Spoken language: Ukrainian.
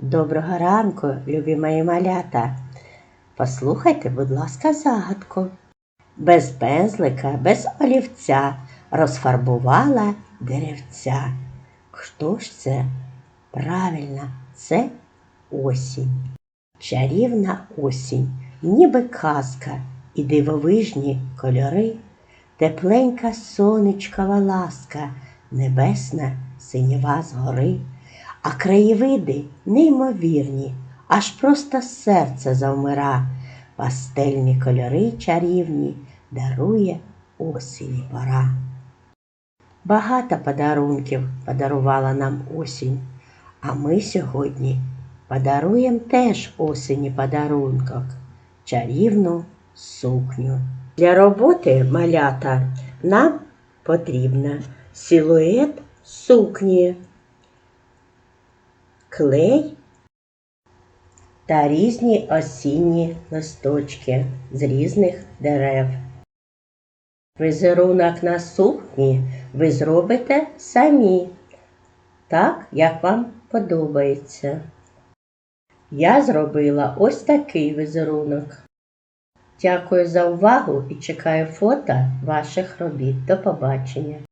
Доброго ранку, любі мої малята. Послухайте, будь ласка, загадку. Без пензлика, без олівця розфарбувала деревця. Хто ж це? Правильно, це осінь. Чарівна осінь, ніби казка і дивовижні кольори, тепленька сонечкова ласка, небесна синєва згори, а краєвиди неймовірні, аж просто серце завмира, пастельні кольори чарівні дарує осінь пора. Багато подарунків подарувала нам осінь, а ми сьогодні подаруємо теж осені подарунок чарівну сукню. Для роботи малята нам потрібна силует сукні, клей та різні осінні листочки з різних дерев. Візерунок на сукні ви зробите самі, так, як вам подобається. Я зробила ось такий візерунок. Дякую за увагу і чекаю фото ваших робіт. До побачення!